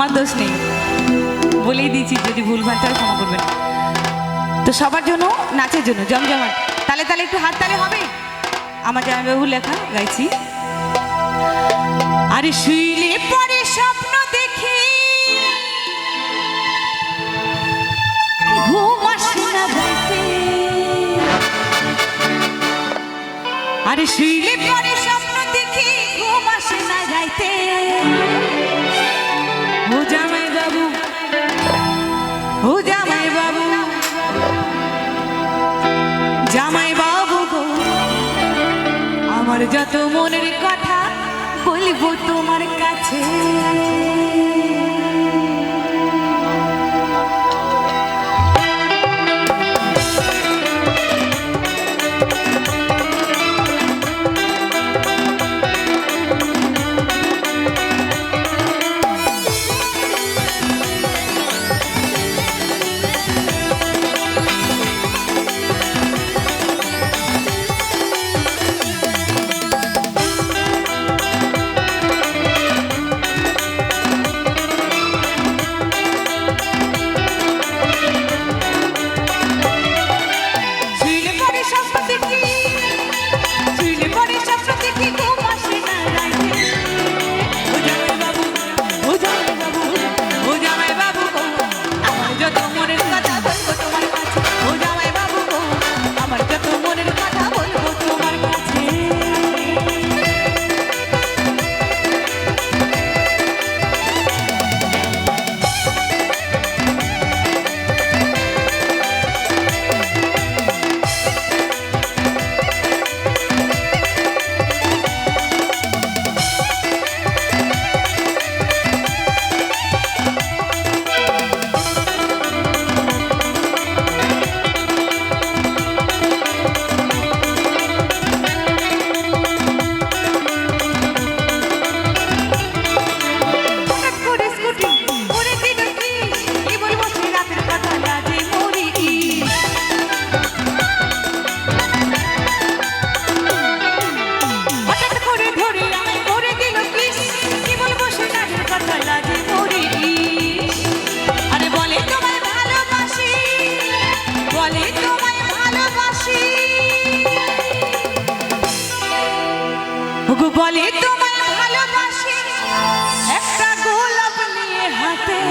আমার দোষ নেই। বলেই দিয়েছি, যদি ভুল ভালটা ক্ষমা করবেন। তো সবার জন্য, নাচের জন্য, জমজমাট। তালে তালে একটু হাত তালে হবে? আমার জামাইবাবু লেখা, গাইছি। আরে শুইলে পরে স্বপ্ন দেখি। আরে শুইলে পরে স্বপ্ন দেখি, ঘুম আসে না জামাই বাবু। ও জামাই বাবু। জামাই বাবু গো আমার যত মনের কথা বলব তোমার কাছে।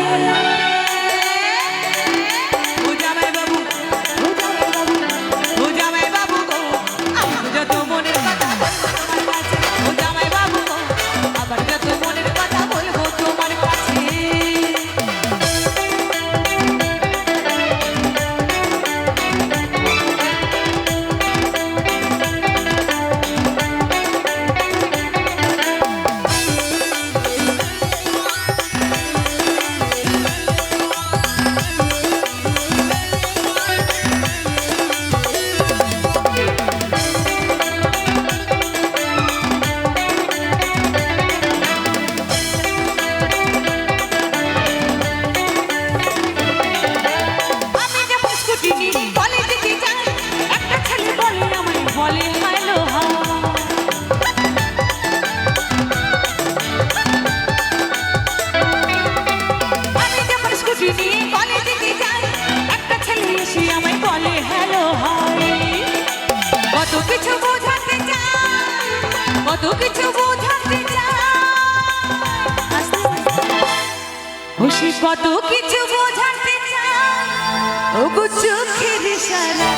হাতে কত কিছু বোঝাতে চাই, কত কিছু বোঝাতে চাই। কত কিছু বোঝাতে চায় ও চোখের ইশারা